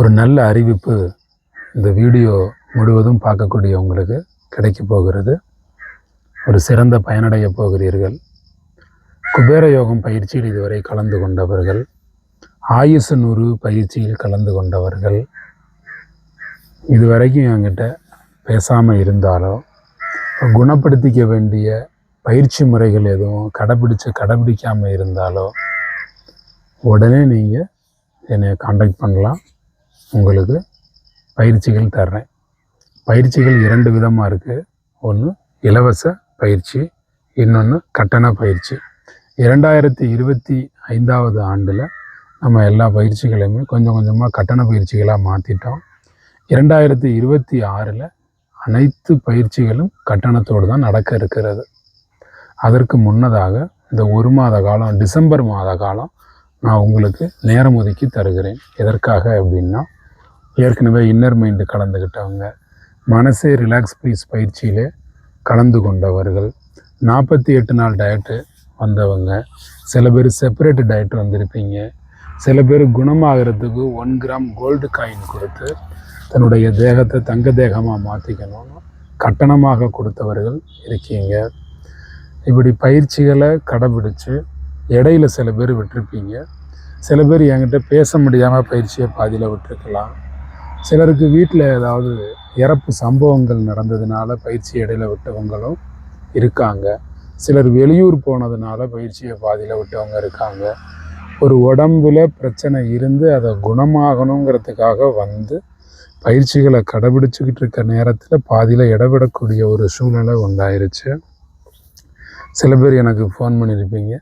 ஒரு நல்ல அறிவிப்பு இந்த வீடியோ முழுவதும் பார்க்கக்கூடிய உங்களுக்கு கிடைக்க போகிறது. ஒரு சிறந்த பயனடைய போகிறீர்கள். குபேர யோகம் பயிற்சியில் இதுவரை கலந்து கொண்டவர்கள் ஆயுசு நூறு பயிற்சியில் கலந்து கொண்டவர்கள் இதுவரைக்கும் என்கிட்ட பேசாமல் இருந்தாலோ குணப்படுத்திக்க வேண்டிய பயிற்சி முறைகள் எதுவும் கடைப்பிடிச்சு கடைப்பிடிக்காமல் இருந்தாலோ உடனே நீங்கள் என்னை காண்டாக்ட் பண்ணலாம். உங்களுக்கு பயிற்சிகள் தர்றேன். பயிற்சிகள் இரண்டு விதமாக இருக்குது ஒன்று இலவச பயிற்சி இன்னொன்று கட்டண பயிற்சி. இரண்டாயிரத்தி இருபத்தி ஐந்தாவது ஆண்டில் நம்ம எல்லா பயிற்சிகளையுமே கொஞ்சம் கொஞ்சமாக கட்டண பயிற்சிகளாக மாற்றிட்டோம் இரண்டாயிரத்தி இருபத்தி ஆறில் அனைத்து பயிற்சிகளும் கட்டணத்தோடு தான் நடக்க இருக்கிறது. அதற்கு முன்னதாக இந்த ஒரு மாத காலம் டிசம்பர் மாத காலம் நான் உங்களுக்கு நேரம் ஒதுக்கி தருகிறேன். எதற்காக அப்படின்னா ஏற்கனவே இன்னர் மைண்டு கலந்துக்கிட்டவங்க மனசே ரிலாக்ஸ் ப்ளீஸ் பயிற்சியில் கலந்து கொண்டவர்கள். நாற்பத்தி எட்டு நாள் டயட்டு வந்தவங்க சில பேர் செப்பரேட் டயட் வந்திருப்பீங்க. சில பேர் குணமாகிறதுக்கு ஒன் கிராம் கோல்டு காயின் கொடுத்து தன்னுடைய தேகத்தை தங்க தேகமாக மாற்றிக்கணும்னு கட்டணமாக கொடுத்தவர்கள் இருக்கீங்க. இப்படி பயிற்சிகளை கடைபிடிச்சு இடையில சில பேர் விட்டுருப்பீங்க. சில பேர் என்கிட்ட பேச முடியாமல் பயிற்சியை பாதியில் விட்டுருக்கலாம். சிலருக்கு வீட்டில் ஏதாவது இறப்பு சம்பவங்கள் நடந்ததுனால பயிற்சி இடையில விட்டவங்களும் இருக்காங்க. சிலர் வெளியூர் போனதுனால பயிற்சியை பாதியில் விட்டவங்க இருக்காங்க. ஒரு உடம்புல பிரச்சனை இருந்து அதை குணமாகணுங்கிறதுக்காக வந்து பயிற்சிகளை கடைபிடிச்சிக்கிட்டு இருக்க நேரத்தில் பாதியில் இடவிடக்கூடிய ஒரு சூழ்நிலை உண்டாயிருச்சு. சில பேர் எனக்கு ஃபோன் பண்ணியிருப்பீங்க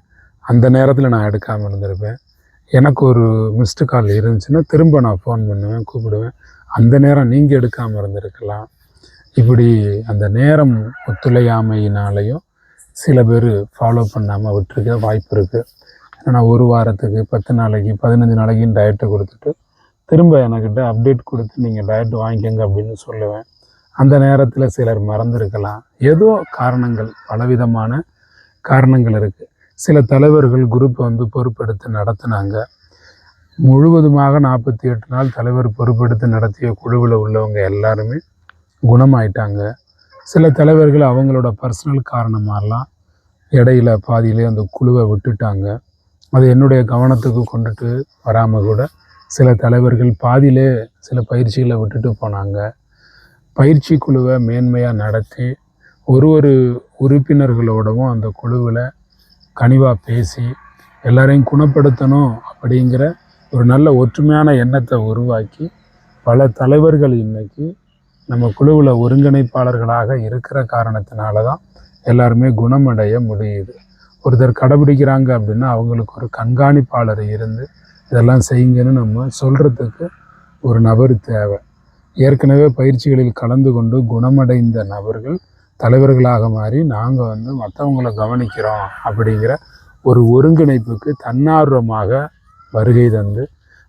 அந்த நேரத்தில் நான் எடுக்காமல் இருந்திருப்பேன். எனக்கு ஒரு மிஸ்டு கால் இருந்துச்சுன்னா திரும்ப நான் ஃபோன் பண்ணுவேன் கூப்பிடுவேன். அந்த நேரம் நீங்கள் எடுக்காமல் இருந்திருக்கலாம். இப்படி அந்த நேரம் ஒத்துழையாமையினாலையும் சில பேர் ஃபாலோ பண்ணாமல் விட்டுருக்க வாய்ப்பு இருக்குது ஏன்னா ஒரு வாரத்துக்கு பத்து நாளைக்கு பதினஞ்சு நாளைக்குன்னு டயட்டை கொடுத்துட்டு திரும்ப எனக்கிட்ட அப்டேட் கொடுத்து நீங்கள் டயட் வாங்கிக்கங்க அப்படின்னு சொல்லுவேன். அந்த நேரத்தில் சிலர் மறந்துருக்கலாம். ஏதோ காரணங்கள் பலவிதமான காரணங்கள் இருக்குது சில தலைவர்கள் குரூப்பை வந்து பொறுப்பெடுத்து நடத்தினாங்க. முழுவதுமாக நாற்பத்தி எட்டு நாள் தலைவர் பொறுப்பெடுத்து நடத்திய குழுவில் உள்ளவங்க எல்லாருமே குணமாயிட்டாங்க. சில தலைவர்கள் அவங்களோட பர்சனல் காரணமாகலாம் இடையில பாதியிலே அந்த குழுவை விட்டுட்டாங்க. அது என்னுடைய கவனத்துக்கு கொண்டுட்டு வராமல் கூட சில தலைவர்கள் பாதியிலே சில பயிற்சிகளை விட்டுட்டு போனாங்க. பயிற்சி குழுவை மேன்மையாக நடத்தி ஒரு ஒரு உறுப்பினர்களோடவும் அந்த குழுவில் கனிவாக பேசி எல்லாரையும் குணப்படுத்தணும் அப்படிங்கிற ஒரு நல்ல ஒற்றுமையான எண்ணத்தை உருவாக்கி பல தலைவர்கள் இன்னைக்கு நம்ம குழுவில் ஒருங்கிணைப்பாளர்களாக இருக்கிற காரணத்தினால தான் எல்லாருமே குணமடைய முடியுது. ஒருத்தர் கடைபிடிக்கிறாங்க அப்படின்னா அவங்களுக்கு ஒரு கண்காணிப்பாளர் இருந்து இதெல்லாம் செய்யுங்கன்னு நம்ம சொல்கிறதுக்கு ஒரு நபர் தேவை. ஏற்கனவே பயிற்சிகளில் கலந்து கொண்டு குணமடைந்த நபர்கள் தலைவர்களாக மாறி நாங்கள் வந்து மற்றவங்களை கவனிக்கிறோம் அப்படிங்கிற ஒரு ஒருங்கிணைப்புக்கு தன்னார்வமாக வருகை தந்து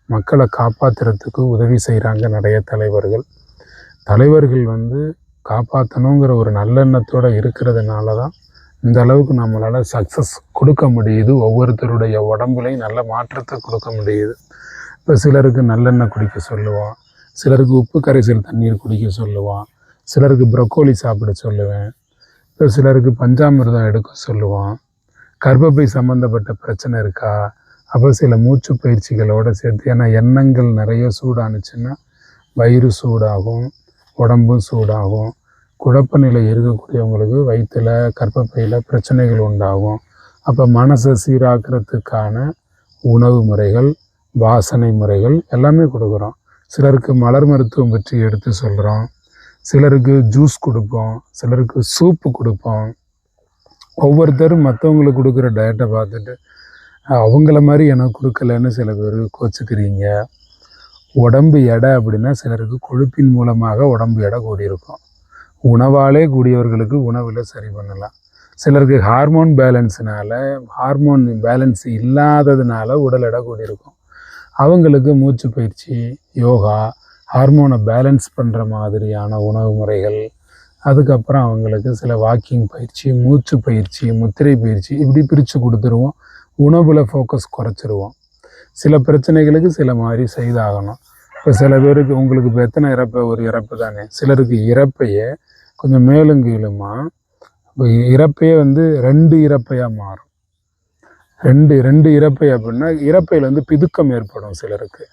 மக்களை காப்பாற்றுறதுக்கு உதவி செய்கிறாங்க நிறைய தலைவர்கள். தலைவர்கள் வந்து காப்பாற்றணுங்கிற ஒரு நல்லெண்ணத்தோடு இருக்கிறதுனால தான் இந்த அளவுக்கு நம்மளால் சக்ஸஸ் கொடுக்க முடியுது. ஒவ்வொருத்தருடைய உடம்புலையும் நல்ல மாற்றத்தை கொடுக்க முடியுது. இப்போ சிலருக்கு நல்லெண்ணெய் குடிக்க சொல்லுவோம் சிலருக்கு உப்பு கரைசல் தண்ணீர் குடிக்க சொல்லுவான். சிலருக்கு ப்ரொக்கோலி சாப்பிட சொல்லுவேன். இப்போ சிலருக்கு பஞ்சாமிர்தம் எடுக்க சொல்லுவோம் கர்ப்பப்பை சம்மந்தப்பட்ட பிரச்சனை இருக்கா? அப்போ சில மூச்சு பயிற்சிகளோடு சேர்த்து ஏன்னா எண்ணங்கள் நிறைய சூடானுச்சுன்னா வயிறு சூடாகும் உடம்பும் சூடாகும். குழப்ப நிலை இருக்கக்கூடியவங்களுக்கு வயிற்றில் கர்ப்பப்பையில் பிரச்சனைகள் உண்டாகும். அப்போ மனசை சீராக்கிறதுக்கான உணவு முறைகள் வாசனை முறைகள் எல்லாமே கொடுக்குறோம். சிலருக்கு மலர் மருத்துவம் பற்றி எடுத்து சொல்கிறோம் சிலருக்கு ஜூஸ் கொடுப்போம் சிலருக்கு சூப்பு கொடுப்போம். ஒவ்வொருத்தரும் மற்றவங்களுக்கு கொடுக்குற டயட்டை பார்த்துட்டு அவங்கள மாதிரி எனக்கு கொடுக்கலன்னு சில பேர் கோச்சுக்கிறீங்க. உடம்பு எடை அப்படின்னா சிலருக்கு கொழுப்பின் மூலமாக உடம்பு எடை கூடியிருக்கும். உணவாலே கூடியவர்களுக்கு உணவில் சரி பண்ணலாம். சிலருக்கு ஹார்மோன் பேலன்ஸ்னால ஹார்மோன் பேலன்ஸ் இல்லாததுனால உடல் எடை கூடியிருக்கும். அவங்களுக்கு மூச்சு பயிற்சி யோகா ஹார்மோனை பேலன்ஸ் பண்ணுற மாதிரியான உணவு முறைகள் அதுக்கப்புறம் அவங்களுக்கு சில வாக்கிங் பயிற்சி மூச்சு பயிற்சி முத்திரை பயிற்சி இப்படி பிரித்து கொடுத்துருவோம். உணவில் ஃபோக்கஸ் குறைச்சிருவோம். சில பிரச்சனைகளுக்கு சில மாதிரி செய்தாகணும். இப்போ சில பேருக்கு உங்களுக்கு இப்போ எத்தனை இறப்பை ஒரு இறப்பு தானே? சிலருக்கு இறப்பையே கொஞ்சம் மேலும் கீழுமா இப்போ இறப்பையே வந்து ரெண்டு இறப்பையாக மாறும். ரெண்டு ரெண்டு இறப்பை அப்படின்னா இறப்பையில் வந்து பிதுக்கம் ஏற்படும் சிலருக்கு.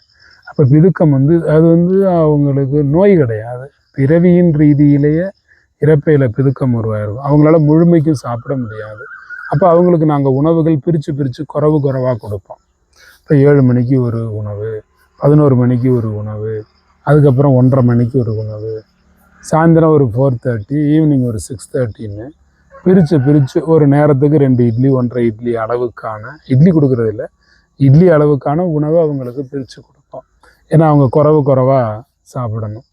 அப்போ பிதுக்கம் வந்து அது வந்து அவங்களுக்கு நோய் கிடையாது. பிறவியின் ரீதியிலேயே இறப்பையில் பிதுக்கம் உருவாயிருக்கும் அவங்களால முழுமைக்கும் சாப்பிட முடியாது. அப்போ அவங்களுக்கு நாங்கள் உணவுகள் பிரித்து பிரித்து குறவு குறைவாக கொடுப்போம். இப்போ ஏழு மணிக்கு ஒரு உணவு பதினோரு மணிக்கு ஒரு உணவு அதுக்கப்புறம் ஒன்றரை மணிக்கு ஒரு உணவு சாயந்தரம் ஒரு ஃபோர் தேர்ட்டி ஈவினிங் ஒரு சிக்ஸ் தேர்ட்டின்னு பிரித்து பிரித்து ஒரு நேரத்துக்கு ரெண்டு இட்லி ஒன்றரை இட்லி அளவுக்கான இட்லி கொடுக்குறது இல்லை இட்லி அளவுக்கான உணவை அவங்களுக்கு பிரித்து கொடுப்போம். ஏன்னா அவங்க குறவு குறவாக சாப்பிடணும்.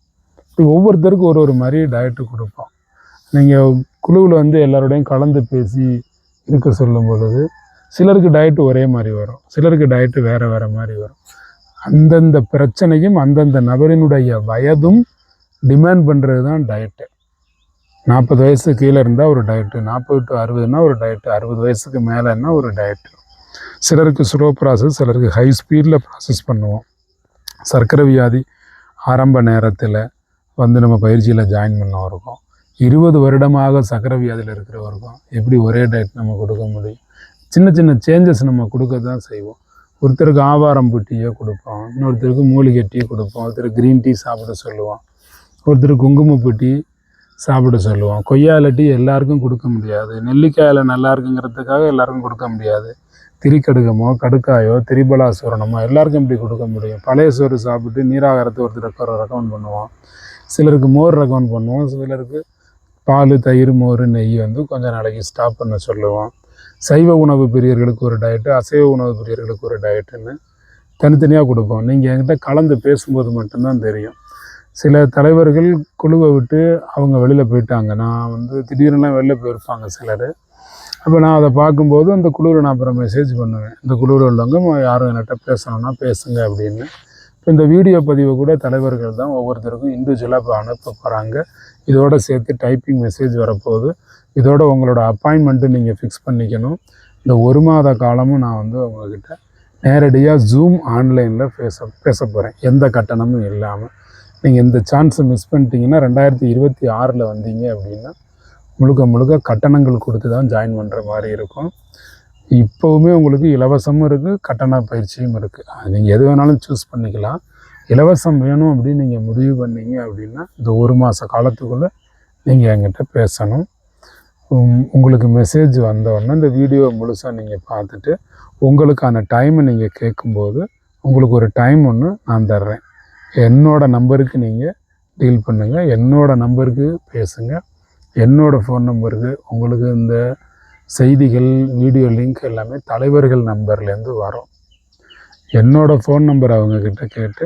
இப்படி ஒவ்வொருத்தருக்கும் ஒரு ஒரு மாதிரி டயட்டு கொடுப்போம். நீங்கள் குழுவில் வந்து எல்லாரோடையும் கலந்து பேசி இருக்க சொல்லும் பொழுது சிலருக்கு டயட்டு ஒரே மாதிரி வரும். சிலருக்கு டயட்டு வேறு வேறு மாதிரி வரும். அந்தந்த பிரச்சனையும் அந்தந்த நபரினுடைய வயதும் டிமாண்ட் பண்ணுறது தான் டயட்டு நாற்பது வயசு கீழே இருந்தால் ஒரு டயட்டு நாற்பது டு அறுபதுனா ஒரு டயட்டு அறுபது வயசுக்கு மேலேன்னா ஒரு டயட்டு சிலருக்கு ஸ்லோ ப்ராசஸ் சிலருக்கு ஹை ஸ்பீடில் ப்ராசஸ் பண்ணுவோம். சர்க்கரை வியாதி ஆரம்ப நேரத்தில் வந்து நம்ம பயிற்சியில் ஜாயின் பண்ணவருக்கும் இருபது வருடமாக சர்க்கரை வியாதியில் இருக்கிறவருக்கும் எப்படி ஒரே டயட் நம்ம கொடுக்க முடியும்? சின்ன சின்ன சேஞ்சஸ் நம்ம கொடுக்க தான் செய்வோம். ஒருத்தருக்கு ஆவாரம் டீயை கொடுப்போம் இன்னொருத்தருக்கு மூலிகை டீ கொடுப்போம் ஒருத்தர் க்ரீன் டீ சாப்பிட சொல்லுவோம் ஒருத்தர் குங்குமப்பூ டீ சாப்பிட சொல்லுவோம் கொய்யால டீ எல்லாருக்கும் கொடுக்க முடியாது. நெல்லிக்காயில் நல்லா இருக்குங்கிறதுக்காக எல்லாருக்கும் கொடுக்க முடியாது. திரிக்கடுகமோ கடுக்காயோ திரிபலாசூரணமோ எல்லாருக்கும் இப்படி கொடுக்க முடியும்? பழைய சோறு சாப்பிட்டு நீராகாரத்தை ஒருத்தர் ரெக்கமெண்ட் பண்ணுவோம் சிலருக்கு மோர் ரெக்கமெண்ட் பண்ணுவோம் சிலருக்கு பால் தயிர் மோர் நெய் வந்து கொஞ்சம் நாளைக்கு ஸ்டாப் பண்ண சொல்லுவோம் சைவ உணவு பிரியர்களுக்கு ஒரு டயட்டு அசைவ உணவு பிரியர்களுக்கு ஒரு டயட்டுன்னு தனித்தனியாக கொடுப்போம். நீங்கள் என்கிட்ட கலந்து பேசும்போது மட்டும்தான் தெரியும். சில தலைவர்கள் குழுவை விட்டு அவங்க வெளியில் போயிட்டாங்க. நான் வந்து திடீர்னுலாம் வெளில போயிருப்பாங்க சிலர். அப்போ நான் அதை பார்க்கும்போது அந்த குழுவில் நான் அப்புறம் மெசேஜ் பண்ணுவேன். இந்த குழுவில் உள்ளவங்க யாரும் என்கிட்ட பேசணும்னா பேசுங்க அப்படின்னு. இப்போ இந்த வீடியோ பதிவு கூட தலைவர்கள் தான் ஒவ்வொருத்தருக்கும் இண்டிவிஜுவலாக இப்போ அனுப்ப போகிறாங்க இதோட சேர்த்து டைப்பிங் மெசேஜ் வரப்போகுது. இதோட உங்களோட அப்பாயின்மெண்ட்டு நீங்கள் ஃபிக்ஸ் பண்ணிக்கணும். இந்த ஒரு மாத காலமும் நான் வந்து உங்ககிட்ட நேரடியாக ஜூம் ஆன்லைனில் பேச பேச போகிறேன் எந்த கட்டணமும் இல்லாமல் நீங்கள் இந்த சான்ஸை மிஸ் பண்ணிட்டீங்கன்னா ரெண்டாயிரத்தி இருபத்தி ஆறில் வந்தீங்க அப்படின்னா முழுக்க முழுக்க கட்டணங்கள் கொடுத்து தான் ஜாயின் பண்ணுற மாதிரி இருக்கும். இப்போவுமே உங்களுக்கு இலவசமும் இருக்குது கட்டண பயிற்சியும் இருக்குது நீங்கள் எது வேணாலும் சூஸ் பண்ணிக்கலாம். இலவசம் வேணும் அப்படின்னு நீங்கள் முடிவு பண்ணீங்க அப்படின்னா இந்த ஒரு மாத காலத்துக்குள்ளே நீங்கள் என்கிட்ட பேசணும். உம், உங்களுக்கு மெசேஜ் வந்தோடனே இந்த வீடியோ முழுசாக நீங்கள் பார்த்துட்டு உங்களுக்கான டைமை நீங்கள் கேட்கும்போது உங்களுக்கு ஒரு டைம் ஒன்று நான் தர்றேன். என்னோடய நம்பருக்கு நீங்கள் டீல் பண்ணுங்கள் என்னோடய நம்பருக்கு பேசுங்கள் என்னோட ஃபோன் நம்பருக்கு உங்களுக்கு இந்த செய்திகள் வீடியோ லிங்க் எல்லாமே தலைவர்கள் நம்பர்லேருந்து வரும். என்னோடய ஃபோன் நம்பர் அவங்கக்கிட்ட கேட்டு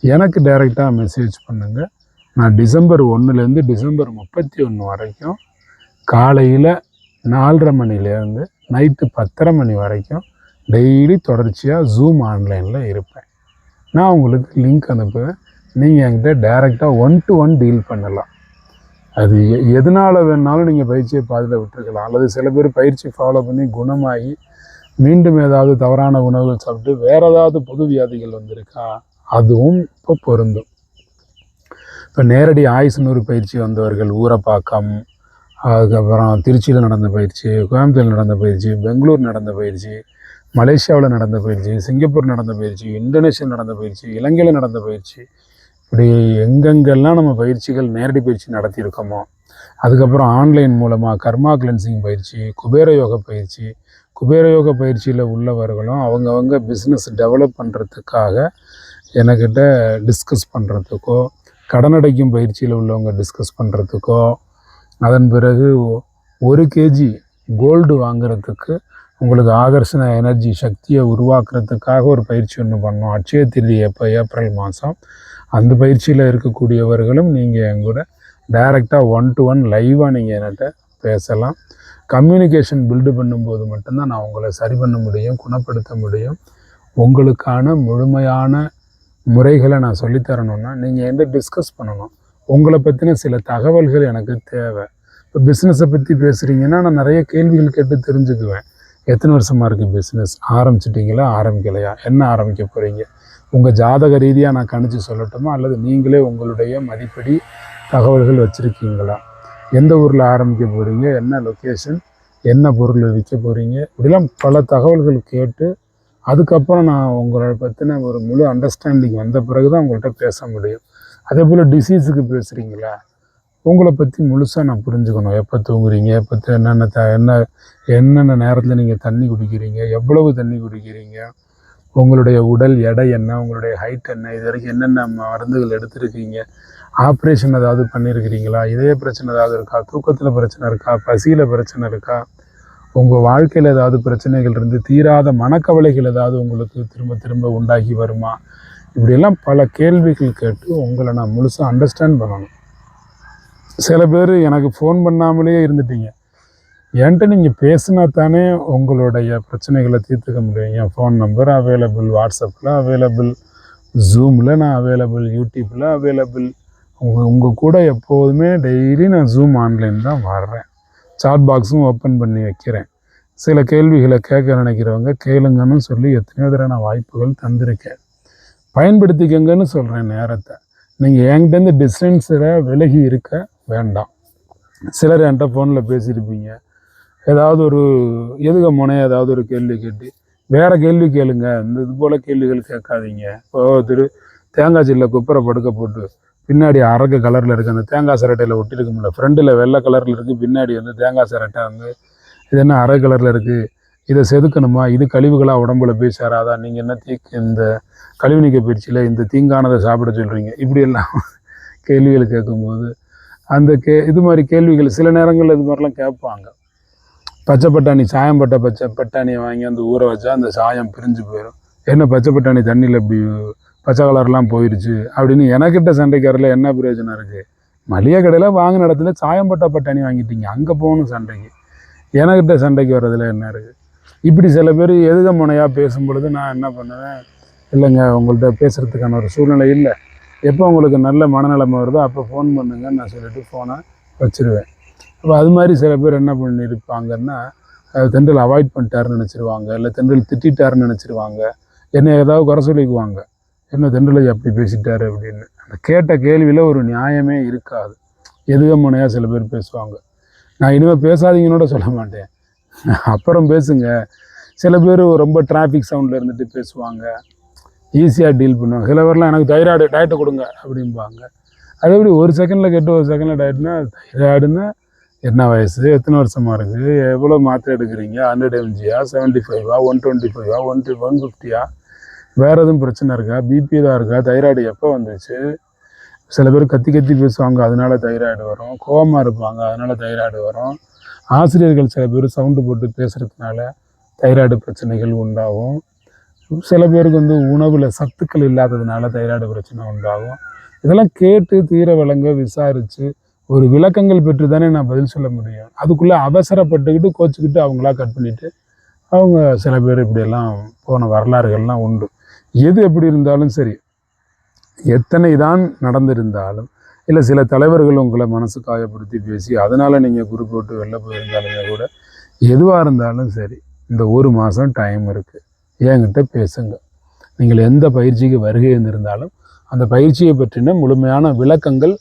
எனக்கு டைரெக்டாக மெசேஜ் பண்ணுங்கள் நான் டிசம்பர் ஒன்றுலேருந்து டிசம்பர் முப்பத்தி ஒன்று வரைக்கும் காலையில் நாலரை மணிலேருந்து நைட்டு பத்தரை மணி வரைக்கும் டெய்லி தொடர்ச்சியாக ஜூம் ஆன்லைனில் இருப்பேன். நான் உங்களுக்கு லிங்க் அனுப்புவேன். நீங்கள் என்கிட்ட டைரெக்டாக ஒன் டு ஒன் டீல் பண்ணலாம். அது எ- எதனால வேணாலும் நீங்கள் பயிற்சியை பாதியில் விட்டுருக்கலாம். அல்லது சில பேர் பயிற்சி ஃபாலோ பண்ணி குணமாகி மீண்டும் ஏதாவது தவறான உணவுகள் சாப்பிட்டு வேறு ஏதாவது பொது வியாதிகள் வந்திருக்கா? அதுவும் இப்போ பொருந்தும். இப்போ நேரடி ஆயுசு பயிற்சி வந்தவர்கள் ஊரப்பாக்கம் அதுக்கப்புறம் திருச்சியில் நடந்த பயிற்சி கோயம்புத்தூர் நடந்த பயிற்சி பெங்களூர் நடந்த பயிற்சி மலேசியாவில் நடந்த பயிற்சி சிங்கப்பூர் நடந்த பயிற்சி இந்தோனேஷியா நடந்த பயிற்சி இலங்கையில் நடந்த பயிற்சி இப்படி எங்கெங்கெல்லாம் நம்ம பயிற்சிகள் நேரடி பயிற்சி நடத்தியிருக்கோமோ அதுக்கப்புறம் ஆன்லைன் மூலமாக கர்மா கிளென்சிங் பயிற்சி குபேர யோக பயிற்சி குபேர யோக பயிற்சியில் உள்ளவர்களும் அவங்கவங்க பிஸ்னஸ் டெவலப் பண்ணுறதுக்காக என்கிட்ட டிஸ்கஸ் பண்ணுறதுக்கோ கடனடைக்கும் பயிற்சியில் உள்ளவங்க டிஸ்கஸ் பண்ணுறதுக்கோ அதன் பிறகு ஒரு கேஜி கோல்டு வாங்குறதுக்கு உங்களுக்கு ஆகர்ஷண எனர்ஜி சக்தியை உருவாக்குறதுக்காக ஒரு பயிற்சி ஒன்று பண்ணோம். அட்சய திருதி எப்போ ஏப்ரல் மாதம் அந்த பயிற்சியில் இருக்கக்கூடியவர்களும் நீங்கள் என் கூட டைரெக்டாக ஒன் டு ஒன் லைவாக நீங்கள் என்கிட்ட பேசலாம். கம்யூனிகேஷன் பில்டு பண்ணும்போது மட்டும்தான் நான் உங்களை சரி பண்ண முடியும் குணப்படுத்த முடியும். உங்களுக்கான முழுமையான முறைகளை நான் சொல்லித்தரணும்னா நீங்கள் என்கிட்ட டிஸ்கஸ் பண்ணணும்? உங்களை பற்றின சில தகவல்கள் எனக்கு தேவை. இப்போ பிஸ்னஸை பற்றி பேசுகிறீங்கன்னா நான் நிறைய கேள்விகள் கேட்டு தெரிஞ்சுக்குவேன். எத்தனை வருஷமாக இருக்குது பிஸ்னஸ் ஆரம்பிச்சிட்டிங்களா? ஆரம்பிக்கலையா? என்ன ஆரம்பிக்க போகிறீங்க உங்கள் ஜாதக ரீதியாக நான் கணிச்சு சொல்லட்டுமா? அல்லது நீங்களே உங்களுடைய மதிப்படி தகவல்கள் வச்சுருக்கீங்களா? எந்த ஊரில் ஆரம்பிக்க போகிறீங்க என்ன லொக்கேஷன் என்ன பொருள் விற்க போகிறீங்க இப்படிலாம் பல தகவல்கள் கேட்டு அதுக்கப்புறம் நான் உங்களை பற்றின ஒரு முழு அண்டர்ஸ்டாண்டிங் வந்த பிறகு தான் உங்கள்கிட்ட பேச முடியும். அதே போல் டிசீஸுக்கு பேசுகிறீங்களா உங்களை பற்றி முழுசாக நான் புரிஞ்சுக்கணும். எப்போ தூங்குறீங்க? எப்போ என்னென்ன த என்ன என்னென்ன நேரத்தில் நீங்கள் தண்ணி குடிக்கிறீங்க? எவ்வளவு தண்ணி குடிக்கிறீங்க? உங்களுடைய உடல் எடை என்ன உங்களுடைய ஹைட் என்ன இது வரைக்கும் என்னென்ன மருந்துகள் எடுத்திருக்கீங்க ஆப்ரேஷன் ஏதாவது பண்ணியிருக்கிறீங்களா இதய பிரச்சனை ஏதாவது இருக்கா தூக்கத்தில் பிரச்சனை இருக்கா பசியில் பிரச்சனை இருக்கா உங்கள் வாழ்க்கையில் ஏதாவது பிரச்சனைகள் இருந்து தீராத மனக்கவலைகள் ஏதாவது உங்களுக்கு திரும்ப திரும்ப உண்டாகி வருமா? இப்படியெல்லாம் பல கேள்விகள் கேட்டு உங்களை நான் முழுசாக அண்டர்ஸ்டாண்ட் பண்ணணும். சில பேர் எனக்கு ஃபோன் பண்ணாமலே இருந்துட்டீங்க. என்கிட்ட நீங்கள் பேசினா தானே உங்களுடைய பிரச்சனைகளை தீர்த்துக்க முடியும். என் ஃபோன் நம்பர் அவைலபிள் வாட்ஸ்அப்பில் அவைலபிள் ஜூமில் நான் அவைலபிள் யூடியூப்பில் அவைலபிள் உங்கள் உங்கள் கூட எப்போதுமே டெய்லி நான் ஜூம் ஆன்லைன் தான் வர்றேன். சாட் பாக்ஸும் ஓப்பன் பண்ணி வைக்கிறேன். சில கேள்விகளை கேட்க நினைக்கிறவங்க கேளுங்கன்னு சொல்லி எத்தனையோ தடவை நான் வாய்ப்புகள் தந்திருக்கேன். பயன்படுத்திக்கங்கன்னு சொல்கிறேன் நேரத்தை. நீங்கள் என்கிட்டேருந்து டிஸ்டன்ஸில் விலகி இருக்க வேண்டாம். சிலர் என்கிட்ட ஃபோனில் பேசியிருப்பீங்க. ஏதாவது ஒரு எதுக முனைய ஏதாவது ஒரு கேள்வி கேட்டு வேறு கேள்வி கேளுங்க. இந்த இது போல் கேள்விகள் கேட்காதீங்க. இப்போ திரு தேங்காய் சில்ல குப்பரை படுக்க போட்டு பின்னாடி அரக்கு கலரில் இருக்குது அந்த தேங்காய் சிரட்டையில் ஒட்டிருக்க முடியல ஃப்ரண்டில் வெள்ளை கலரில் இருக்குது பின்னாடி வந்து தேங்காய் சிரட்டை வந்து இது என்ன அரை கலரில் இருக்குது இதை செதுக்கணுமா? இது கழிவுகளாக உடம்புல போய் சேராதா? நீங்கள் என்ன தீ இந்த கழிவு நீக்க பயிற்சியில் இந்த தீங்கானதை சாப்பிட சொல்கிறீங்க இப்படியெல்லாம் கேள்விகள் கேட்கும்போது அந்த கே இது மாதிரி கேள்விகள் சில நேரங்களில் இது மாதிரிலாம் கேட்பாங்க. பச்சை பட்டாணி சாயம் பட்ட பச்சை பட்டாணியை வாங்கி அந்த ஊற வச்சா அந்த சாயம் பிரிஞ்சு போயிடும் என்ன பச்சை பட்டாணி தண்ணியில் இப்படி பச்சை கலர்லாம் போயிடுச்சு அப்படின்னு எனக்கிட்ட சண்டைக்காரில் என்ன பிரயோஜனம் இருக்குது மளிகை கடையில் வாங்கின இடத்துல சாயம் பட்ட பட்டாணி வாங்கிட்டீங்க அங்கே போகணும் சண்டைக்கு. எனக்கிட்ட சண்டைக்கு வர்றதுல என்ன இருக்குது இப்படி சில பேர் எதுக முனையாக பேசும் பொழுது நான் என்ன பண்ணுவேன்? இல்லைங்க உங்கள்கிட்ட பேசுகிறதுக்கான ஒரு சூழ்நிலை இல்லை. எப்போ உங்களுக்கு நல்ல மனநிலைமை வருதோ அப்போ ஃபோன் பண்ணுங்கன்னு நான் சொல்லிவிட்டு ஃபோனை வச்சிருவேன். அப்போ அது மாதிரி சில பேர் என்ன பண்ணியிருப்பாங்கன்னா தென்றல் அவாய்ட் பண்ணிட்டாருன்னு நினச்சிருவாங்க இல்லை தென்றல் திட்டாருன்னு நினச்சிருவாங்க என்னை ஏதாவது குறை சொல்லிக்குவாங்க. என்ன தென்றலை அப்படி பேசிட்டாரு அப்படின்னு. அந்த கேட்ட கேள்வியில் ஒரு நியாயமே இருக்காது. எதுக முனையாக சில பேர் பேசுவாங்க. நான் இனிமேல் பேசாதீங்கன்னோட கூட சொல்ல மாட்டேன். அப்புறம் பேசுங்க. சில பேர் ரொம்ப டிராஃபிக் சவுண்டில் இருந்துட்டு பேசுவாங்க. ஈஸியாக டீல் பண்ணுவாங்க. சில பேர்லாம் எனக்கு தைராய்டு டயட்டை கொடுங்க அப்படிம்பாங்க. அது எப்படி ஒரு செகண்டில் கெட்டு ஒரு செகண்டில் டயட்னா தைராய்டுன்னா என்ன வயசு? எத்தனை வருஷமாக இருக்குது எவ்வளோ மாத்திரை எடுக்கிறீங்க? ஹண்ட்ரட் எம்ஜியா செவன்ட்டி ஃபைவா ஒன் டுவெண்ட்டி ஃபைவா ஒன் ஒன் ஃபிஃப்டியா வேறு எதுவும் பிரச்சனை இருக்கா? பிபி தான் இருக்கா? தைராய்டு எப்போ வந்துச்சு? சில பேர் கத்தி கத்தி பேசுவாங்க அதனால தைராய்டு வரும். கோவமாக இருப்பாங்க அதனால தைராய்டு வரும். ஆசிரியர்கள் சில பேர் சவுண்டு போட்டு பேசுகிறதுனால தைராய்டு பிரச்சனைகள் உண்டாகும். சில பேருக்கு வந்து உணவில் சத்துக்கள் இல்லாததுனால தைராய்டு பிரச்சனை உண்டாகும். இதெல்லாம் கேட்டு தீர விளங்க விசாரித்து ஒரு விளக்கங்கள் பெற்று தானே நான் பதில் சொல்ல முடியும். அதுக்குள்ளே அவசரப்பட்டுக்கிட்டு கோச்சிக்கிட்டு அவங்களா கட் பண்ணிவிட்டு அவங்க சில பேர் இப்படியெல்லாம் போன வரலாறுகள்லாம் உண்டு. எது எப்படி இருந்தாலும் சரி எத்தனை தான் நடந்திருந்தாலும் இல்லை சில தலைவர்கள் உங்களை மனசு காயப்படுத்தி பேசி அதனால் நீங்கள் குரூப் போட்டு வெளில போயிருந்தாலுமே கூட எதுவாக இருந்தாலும் சரி இந்த ஒரு மாதம் டைம் இருக்குது என்கிட்ட பேசுங்க. நீங்கள் எந்த பயிற்சிக்கு வருகை இருந்திருந்தாலும் அந்த பயிற்சியை பற்றின முழுமையான விளக்கங்கள்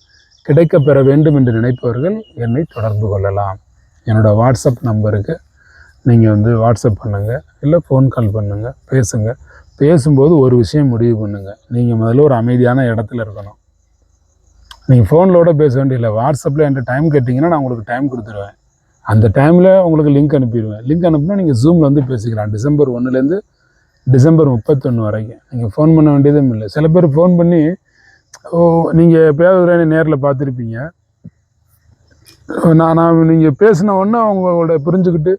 கிடைக்கப் பெற வேண்டும் என்று நினைப்பவர்கள் என்னை தொடர்பு கொள்ளலாம். என்னோட வாட்ஸ்அப் நம்பருக்கு நீங்கள் வந்து வாட்ஸ்அப் பண்ணுங்கள் இல்லை ஃபோன் கால் பண்ணுங்கள் பேசுங்க. பேசும்போது ஒரு விஷயம் முடிவு பண்ணுங்கள் நீங்கள் முதல்ல ஒரு அமைதியான இடத்துல இருக்கணும். நீங்கள் ஃபோனில் பேச வேண்டியதில்லை. வாட்ஸ்அப்பில் என்கிட்ட டைம் கேட்டிங்கன்னா நான் உங்களுக்கு டைம் கொடுத்துருவேன். அந்த டைமில் உங்களுக்கு லிங்க் அனுப்பிடுவேன். லிங்க் அனுப்புனா நீங்கள் ஜூமில் வந்து பேசிக்கலாம். டிசம்பர் ஒன்றுலேருந்து டிசம்பர் முப்பத்தொன்று வரைக்கும். நீங்கள் ஃபோன் பண்ண வேண்டியதும் இல்லை. சில பேர் ஃபோன் பண்ணி ஓ நீங்கள் எப்பயாவது நேரில் பார்த்துருப்பீங்க. நான் நான் நீங்கள் பேசின உடனே அவங்களோட புரிஞ்சுக்கிட்டு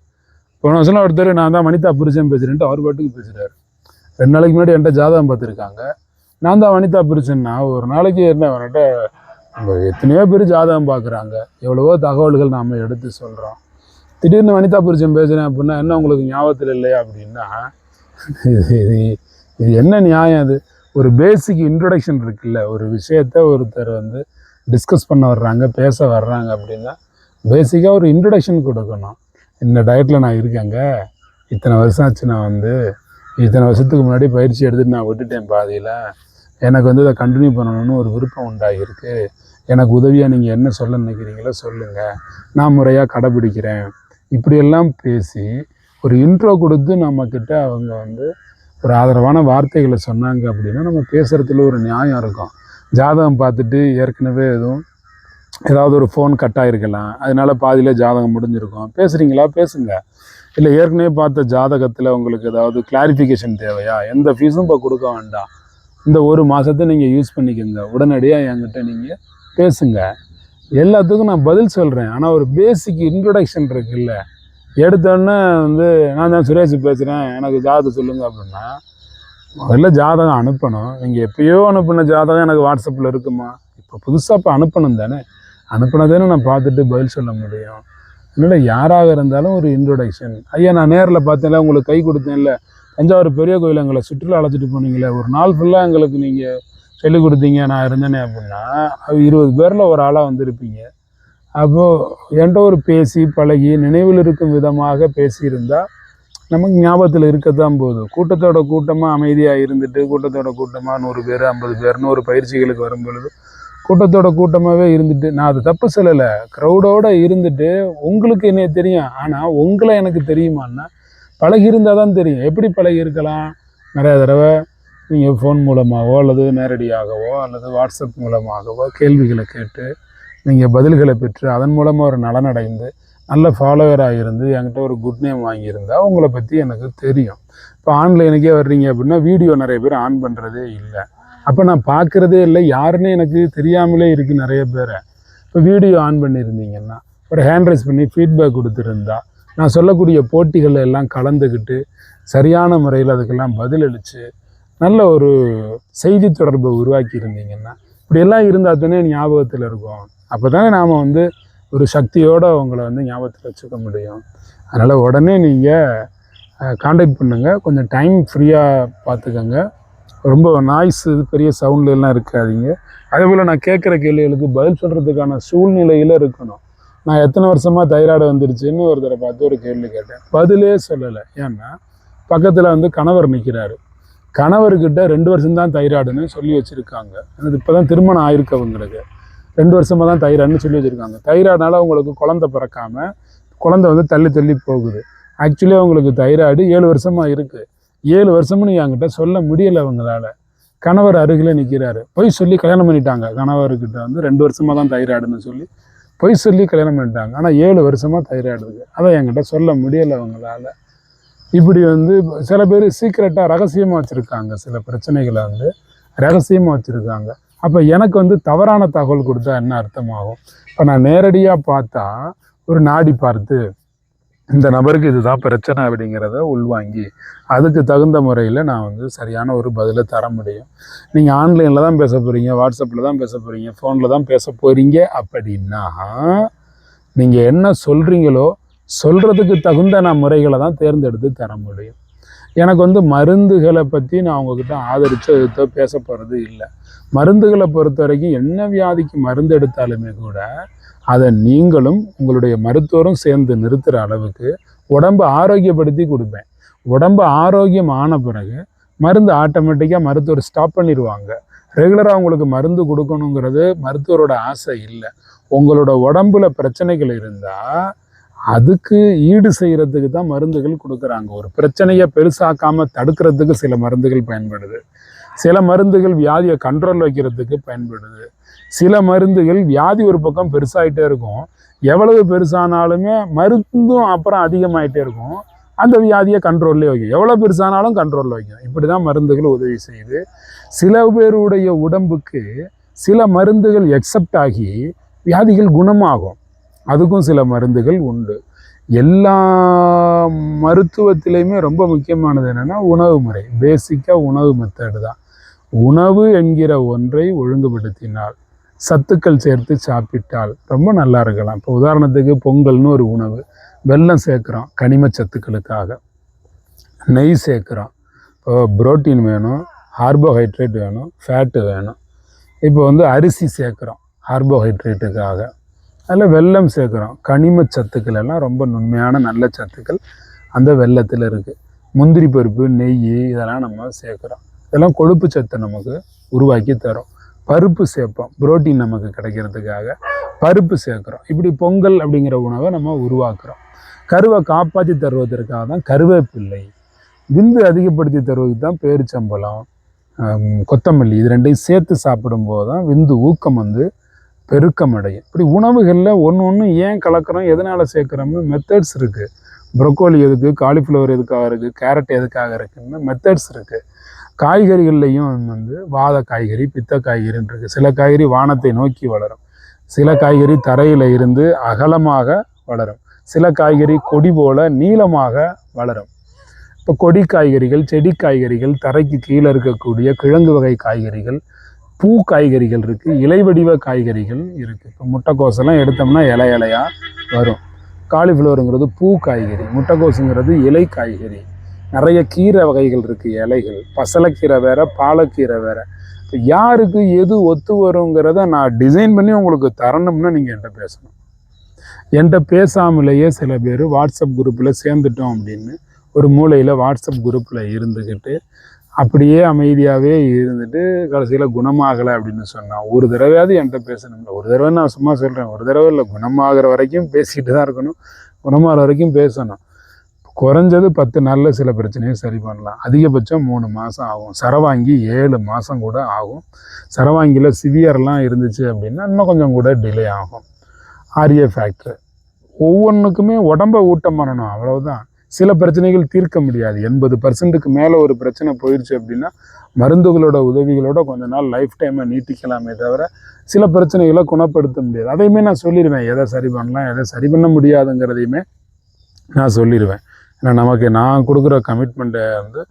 போன வருஷம் ஒருத்தர் நான் தான் வனிதா புரிச்சேன் பேசுகிறேன்ட்டு அவர் பாட்டுக்கு பேசுகிறாரு ரெண்டு நாளைக்கு முன்னாடி என்கிட்ட ஜாதகம் பார்த்துருக்காங்க. நான் தான் வனிதா புரிச்சேன்னா ஒரு நாளைக்கு என்ன என்கிட்ட நம்ம எத்தனையோ பேர் ஜாதகம் பார்க்குறாங்க. எவ்வளவோ தகவல்கள் நாம் எடுத்து சொல்கிறோம் திடீர்னு வனிதா புரிச்சன் பேசுகிறேன் அப்படின்னா என்ன உங்களுக்கு ஞாபகத்தில் இல்லையா அப்படின்னா இது இது- இது என்ன நியாயம் அது? ஒரு பேசிக் இன்ட்ரடக்ஷன் இருக்குல்ல ஒரு விஷயத்த ஒருத்தர் வந்து டிஸ்கஸ் பண்ண வர்றாங்க பேச வர்றாங்க அப்படின்னா பேசிக்காக ஒரு இன்ட்ரொடக்ஷன் கொடுக்கணும். இந்த டயட்டில் நான் இருக்கேங்க. இத்தனை வருஷம் ஆச்சு நான் வந்து இத்தனை வருஷத்துக்கு முன்னாடி பயிற்சி எடுத்துட்டு நான் விட்டுட்டேன் பாதியில். எனக்கு வந்து இதை கண்டினியூ பண்ணணும்னு ஒரு விருப்பம் உண்டாகிருக்கு எனக்கு உதவியாக நீங்கள் என்ன சொல்ல நினைக்கிறீங்களோ சொல்லுங்கள் நான் முறையாக கடைபிடிக்கிறேன். இப்படியெல்லாம் பேசி ஒரு இன்ட்ரோ கொடுத்து நம்மக்கிட்ட அவங்க வந்து ஒரு ஆதரவான வார்த்தைகளை சொன்னாங்க அப்படின்னா நம்ம பேசுகிறதுல ஒரு நியாயம் இருக்கும். ஜாதகம் பார்த்துட்டு ஏற்கனவே எதுவும் ஏதாவது ஒரு ஃபோன் கட் ஆகிருக்கலாம் அதனால பாதியில் ஜாதகம் முடிஞ்சிருக்கும். பேசுகிறீங்களா பேசுங்க. இல்லை ஏற்கனவே பார்த்த ஜாதகத்தில் உங்களுக்கு ஏதாவது கிளாரிஃபிகேஷன் தேவையா? எந்த ஃபீஸும் இப்போ கொடுக்க வேண்டாம். இந்த ஒரு மாதத்தை நீங்கள் யூஸ் பண்ணிக்கோங்க. உடனடியாக என்கிட்ட நீங்கள் பேசுங்க. எல்லாத்துக்கும் நான் பதில் சொல்கிறேன் ஆனால் ஒரு பேசிக் இன்ட்ரொடக்ஷன் இருக்குல்ல. எடுத்தோடனே வந்து நான் தான் சுரேஷ் பேசுகிறேன் எனக்கு ஜாதகம் சொல்லுங்க அப்படின்னா முதல்ல ஜாதகம் அனுப்பணும். நீங்கள் எப்பயோ அனுப்பின ஜாதகம் எனக்கு வாட்ஸ்அப்பில் இருக்குமா? இப்போ புதுசாக இப்போ அனுப்பணும் தானே. அனுப்பினதானே நான் பார்த்துட்டு பதில் சொல்ல முடியும். அதனால் யாராக இருந்தாலும் ஒரு இன்ட்ரொடக்ஷன் ஐயா நான் நேரில் பார்த்தேன்ல உங்களுக்கு கை கொடுத்தேன்ல. தஞ்சாவூர் பெரிய கோயில் எங்களை சுற்றுலா அழைச்சிட்டு போனீங்களே ஒரு நாள் ஃபுல்லாக எங்களுக்கு நீங்கள் சொல்லிக் கொடுத்தீங்க நான் இருந்தேனே அப்படின்னா இருபது பேரில் ஒரு ஆளாக வந்திருப்பீங்க. அப்போது என்கிட்ட ஒரு பேசி பழகி நினைவில் இருக்கும் விதமாக பேசியிருந்தால் நமக்கு ஞாபகத்தில் இருக்க தான் போகுது கூட்டத்தோட கூட்டமாக அமைதியாக இருந்துட்டு கூட்டத்தோட கூட்டமாக நூறு பேர் ஐம்பது பேர்னு ஒரு பயிற்சிகளுக்கு வரும் பொழுது கூட்டத்தோட கூட்டமாகவே இருந்துட்டு நான் அது தப்பு சொல்லலை. க்ரௌடோடு இருந்துட்டு உங்களுக்கு என்ன தெரியும். ஆனால் உங்களை எனக்கு தெரியுமான்னா பழகி இருந்தால் தான் தெரியும். எப்படி பழகி இருக்கலாம் நிறைய தடவை நீங்கள் ஃபோன் மூலமாகவோ அல்லது நேரடியாகவோ அல்லது வாட்ஸ்அப் மூலமாகவோ கேள்விகளை கேட்டு நீங்கள் பதில்களை பெற்று அதன் மூலமாக ஒரு நலனடைந்து நல்ல ஃபாலோவராக இருந்து என்கிட்ட ஒரு குட் நேம் வாங்கியிருந்தால் உங்களை பற்றி எனக்கு தெரியும். இப்போ ஆன்லைனுக்கே வர்றீங்க அப்படின்னா வீடியோ நிறைய பேர் ஆன் பண்ணுறதே இல்லை. அப்போ நான் பார்க்குறதே இல்லை. யாருன்னு எனக்கு தெரியாமலே இருக்குது நிறைய பேரை. இப்போ வீடியோ ஆன் பண்ணியிருந்தீங்கன்னா ஒரு ஹேண்ட் ரைஸ் பண்ணி ஃபீட்பேக் கொடுத்துருந்தா நான் சொல்லக்கூடிய போட்டிகளில் எல்லாம் கலந்துக்கிட்டு சரியான முறையில் அதுக்கெல்லாம் பதிலளித்து நல்ல ஒரு செய்தி தொடர்பை உருவாக்கி இருந்தீங்கன்னா இப்படியெல்லாம் இருந்தால் தானே ஞாபகத்தில் இருக்கும். அப்போ தானே நாம் வந்து ஒரு சக்தியோடு உங்களை வந்து ஞாபகத்தில் வச்சுக்க முடியும். அதனால் உடனே நீங்கள் காண்டாக்ட் பண்ணுங்கள் கொஞ்சம் டைம் ஃப்ரீயாக பார்த்துக்கோங்க ரொம்ப நாய்ஸ் பெரிய சவுண்ட்லாம் இருக்காதிங்க இருக்காதீங்க. அதே போல் நான் கேட்குற கேள்விகளுக்கு பதில் சொல்கிறதுக்கான சூழ்நிலையில் இருக்கணும். நான் எத்தனை வருஷமாக தைராய்டு வந்துருச்சுன்னு ஒருத்தரை பார்த்து ஒரு கேள்வி கேட்டேன். பதிலே சொல்லலை. ஏன்னா பக்கத்தில் வந்து கணவர் நிற்கிறாரு கணவர்கிட்ட ரெண்டு வருஷம்தான் தைராய்டுன்னு சொல்லி வச்சுருக்காங்க. எனக்கு இப்போ தான் திருமணம் ஆயிருக்கு அவங்களுக்கு ரெண்டு வருஷமாக தான் தைராய்டுன்னு சொல்லி வச்சுருக்காங்க. தைராய்டுனால அவங்களுக்கு குழந்தை பிறக்காம குழந்தை வந்து தள்ளி தள்ளி போகுது. ஆக்சுவலி அவங்களுக்கு தைராய்டு ஏழு வருஷமாக இருக்குது ஏழு வருஷம்னு என்கிட்ட சொல்ல முடியலை அவங்களால. கணவர் அருகில் நிற்கிறாரு பொய் சொல்லி கல்யாணம் பண்ணிட்டாங்க. கணவர்கிட்ட வந்து ரெண்டு வருஷமாக தான் தைராய்டுன்னு சொல்லி பொய் சொல்லி கல்யாணம் பண்ணிட்டாங்க. ஆனால் ஏழு வருஷமாக தைராய்டு இருக்குது அதை என்கிட்ட சொல்ல முடியலை அவங்களால. இப்படி வந்து சில பேர் சீக்கிரட்டாக ரகசியமாக வச்சுருக்காங்க. சில பிரச்சனைகளை வந்து ரகசியமாக வச்சுருக்காங்க. அப்போ எனக்கு வந்து தவறான தகவல் கொடுத்தா என்ன அர்த்தமாகும்? இப்போ நான் நேரடியாக பார்த்தா ஒரு நாடி பார்த்து இந்த நபருக்கு இதுதான் பிரச்சனை அப்படிங்கிறத உள்வாங்கி அதுக்கு தகுந்த முறையில் நான் வந்து சரியான ஒரு பதிலை தர முடியும். நீங்கள் ஆன்லைனில் தான் பேச போகிறீங்க வாட்ஸ்அப்பில் தான் பேச போகிறீங்க ஃபோனில் தான் பேச போகிறீங்க அப்படின்னா நீங்கள் என்ன சொல்கிறீங்களோ சொல்கிறதுக்கு தகுந்த நான் முறைகளை தான் தேர்ந்தெடுத்து தர முடியும். எனக்கு வந்து மருந்துகளை பற்றி நான் உங்ககிட்ட ஆதரித்தோ எடுத்தோ பேச போகிறது இல்லை. மருந்துகளை பொறுத்த வரைக்கும் என்ன வியாதிக்கு மருந்து எடுத்தாலுமே கூட அதை நீங்களும் உங்களுடைய மருத்துவரும் சேர்ந்து நிறுத்துகிற அளவுக்கு உடம்பை ஆரோக்கியப்படுத்தி கொடுப்பேன். உடம்பு ஆரோக்கியம் ஆன பிறகு மருந்து ஆட்டோமேட்டிக்காக மருத்துவர் ஸ்டாப் பண்ணிடுவாங்க. ரெகுலராக உங்களுக்கு மருந்து கொடுக்கணுங்கிறது மருத்துவரோட ஆசை இல்லை. உங்களோட உடம்புல பிரச்சனைகள் இருந்தால் அதுக்கு ஈடு செய்கிறதுக்கு தான் மருந்துகள் கொடுக்குறாங்க. ஒரு பிரச்சனையை பெருசாக்காமல் தடுக்கிறதுக்கு சில மருந்துகள் பயன்படுது. சில மருந்துகள் வியாதியை கண்ட்ரோல் வைக்கிறதுக்கு பயன்படுது. சில மருந்துகள் வியாதி ஒரு பக்கம் பெருசாகிட்டே இருக்கும். எவ்வளவு பெருசானாலுமே மருந்தும் அப்புறம் அதிகமாகிட்டே இருக்கும். அந்த வியாதியை கண்ட்ரோல்லே வைக்கும். எவ்வளோ பெருசானாலும் கண்ட்ரோலில் வைக்கும். இப்படி தான் மருந்துகள் உதவி செய்யுது. சில பேருடைய உடம்புக்கு சில மருந்துகள் எக்ஸப்ட் ஆகி வியாதிகள் குணமாகும். அதுக்கும் சில மருந்துகள் உண்டு. எல்லா மருத்துவத்திலையுமே ரொம்ப முக்கியமானது என்னென்னா உணவு முறை. பேசிக்காக உணவு மெத்தடு தான். உணவு என்கிற ஒன்றை ஒழுங்குபடுத்தினால் சத்துக்கள் சேர்த்து சாப்பிட்டால் ரொம்ப நல்லா இருக்கலாம். இப்போ உதாரணத்துக்கு பொங்கல்னு ஒரு உணவு. வெல்லம் சேர்க்குறோம் கனிம சத்துக்களுக்காக. நெய் சேர்க்குறோம். இப்போ புரோட்டீன் வேணும் கார்போஹைட்ரேட் வேணும் ஃபேட்டு வேணும். இப்போ வந்து அரிசி சேர்க்குறோம் கார்போஹைட்ரேட்டுக்காக. அதில் வெல்லம் சேர்க்குறோம். கனிம சத்துக்கள் எல்லாம் ரொம்ப நுண்மையான நல்ல சத்துக்கள் அந்த வெல்லத்தில் இருக்குது முந்திரி பருப்பு நெய் இதெல்லாம் நம்ம சேர்க்குறோம். இதெல்லாம் கொழுப்பு சத்தை நமக்கு உருவாக்கி தரும். பருப்பு சேர்ப்போம். புரோட்டீன் நமக்கு கிடைக்கிறதுக்காக பருப்பு சேர்க்குறோம். இப்படி பொங்கல் அப்படிங்கிற உணவை நம்ம உருவாக்குறோம். கருவை காப்பாற்றி தருவதற்காக தான் கருவேப்பிள்ளை. விந்து அதிகப்படுத்தி தருவதுக்கு தான் பேரிச்சம்பழம் கொத்தமல்லி இது ரெண்டையும் சேர்த்து சாப்பிடும்போது தான் விந்து ஊக்கம் வந்து பெருக்கம் அடையும் இப்படி உணவுகளில் ஒன்று ஒன்று ஏன் கலக்கிறோம்? எதனால் சேர்க்குறோம்னு மெத்தட்ஸ் இருக்குது ப்ரொக்கோலி எதுக்கு? காலிஃப்ளவர் எதுக்காக இருக்குது கேரட் எதுக்காக இருக்குன்னு மெத்தட்ஸ் இருக்குது காய்கறிகள்லையும் வந்து வாத காய்கறி பித்த காய்கறின்னு இருக்குது சில காய்கறி வானத்தை நோக்கி வளரும். சில காய்கறி தரையில் இருந்து அகலமாக வளரும். சில காய்கறி கொடி போல நீளமாக வளரும். இப்போ கொடி காய்கறிகள் செடி காய்கறிகள் தரைக்கு கீழே இருக்கக்கூடிய கிழங்கு வகை காய்கறிகள் பூ காய்கறிகள் இருக்குது இலை வடிவ காய்கறிகள் இருக்குது இப்போ முட்டைக்கோசெல்லாம் எடுத்தோம்னா இலை இலையாக வரும். காலிஃப்ளவருங்கிறது பூ காய்கறி முட்டைக்கோசுங்கிறது இலை காய்கறி. நிறைய கீரை வகைகள் இருக்குது இலைகள். பசலைக்கீரை வேற பாலக்கீரை வேற. இப்போ யாருக்கு எது ஒத்து வருங்கிறத நான் டிசைன் பண்ணி உங்களுக்கு தரணும்னா நீங்கள் என்கிட்ட பேசணும். என்கிட்ட பேசாமலேயே சில பேர் வாட்ஸ்அப் குரூப்பில் சேர்ந்துட்டோம் அப்படின்னு ஒரு மூலையில் வாட்ஸ்அப் குரூப்பில் இருந்துக்கிட்டு அப்படியே அமைதியாகவே இருந்துட்டு கடைசியில் குணமாகலை அப்படின்னு சொன்னான். ஒரு தடவையாவது என்கிட்ட பேசணும்ல ஒரு தடவை நான் சும்மா சொல்கிறேன் ஒரு தடவை இல்லை குணமாகிற வரைக்கும் பேசிக்கிட்டு தான் இருக்கணும். குணமாகிற வரைக்கும் பேசணும். குறைஞ்சது பத்து நாளில் சில பிரச்சனையை சரி பண்ணலாம். அதிகபட்சம் மூணு மாதம் ஆகும். சரவாங்கி ஏழு மாதம் கூட ஆகும். சரவாங்கியில் சிவியர்லாம் இருந்துச்சு அப்படின்னா இன்னும் கொஞ்சம் கூட டிலே ஆகும். ஆரிய ஃபேக்ட்ரு ஒவ்வொன்றுக்குமே உடம்ப ஊட்டம் பண்ணணும். அவ்வளவுதான். சில பிரச்சனைகள் தீர்க்க முடியாது. எண்பது பர்சன்ட்டுக்கு மேலே ஒரு பிரச்சனை போயிடுச்சு அப்படின்னா மருந்துகளோட உதவிகளோட கொஞ்ச நாள் லைஃப் டைமை நீட்டிக்கலாமே தவிர சில பிரச்சனைகளை குணப்படுத்த முடியாது. அதையுமே நான் சொல்லிடுவேன் எதை சரி பண்ணலாம் எதை சரி பண்ண முடியாதுங்கிறதையுமே நான் சொல்லிடுவேன் ஏன்னா நமக்கு நான் கொடுக்குற கமிட்மெண்ட்டை வந்து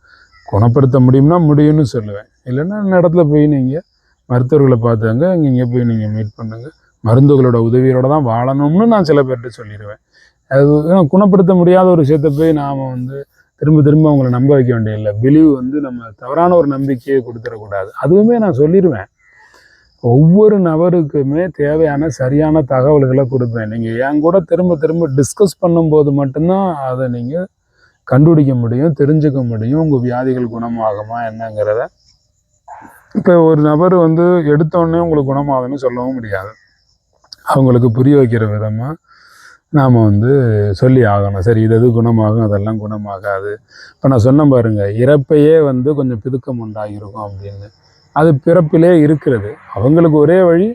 குணப்படுத்த முடியும்னா முடியும்னு சொல்லுவேன். இல்லைன்னா இந்த இடத்துல போய் நீங்கள் மருத்துவர்களை பார்த்தாங்க இங்கே போய் நீங்கள் மீட் பண்ணுங்க. மருந்துகளோட உதவியோட தான் வாழணும்னு நான் சில பேர்கிட்ட சொல்லிடுவேன் அது ஏன்னா குணப்படுத்த முடியாத ஒரு விஷயத்தை போய் நாம் வந்து திரும்ப திரும்ப அவங்கள நம்ப வைக்க வேண்டியதில்லை. பிலீவ் வந்து நம்ம தவறான ஒரு நம்பிக்கையை கொடுத்துடக்கூடாது. அதுவுமே நான் சொல்லிடுவேன் ஒவ்வொரு நபருக்குமே தேவையான சரியான தகவல்களை கொடுப்பேன். நீங்கள் என் கூட திரும்ப திரும்ப டிஸ்கஸ் பண்ணும்போது மட்டும்தான் அதை நீங்கள் கண்டுபிடிக்க முடியும் தெரிஞ்சுக்க முடியும் உங்கள் வியாதிகள் குணமாகுமா என்னங்கிறத. இப்போ ஒரு நபர் வந்து எடுத்தோடனே உங்களுக்கு குணமாகுதுன்னு சொல்லவும் முடியாது. அவங்களுக்கு புரிய வைக்கிற விதமாக நாம் வந்து சொல்லி ஆகணும். சரி இது எது குணமாகும் அதெல்லாம் குணமாகாது. இப்போ நான் சொன்னேன் பாருங்கள் இறப்பையே வந்து கொஞ்சம் பிதுக்கம் உண்டாகிருக்கும் அப்படின்னு. அது பிறப்பிலே இருக்கிறது. அவங்களுக்கு ஒரே வழி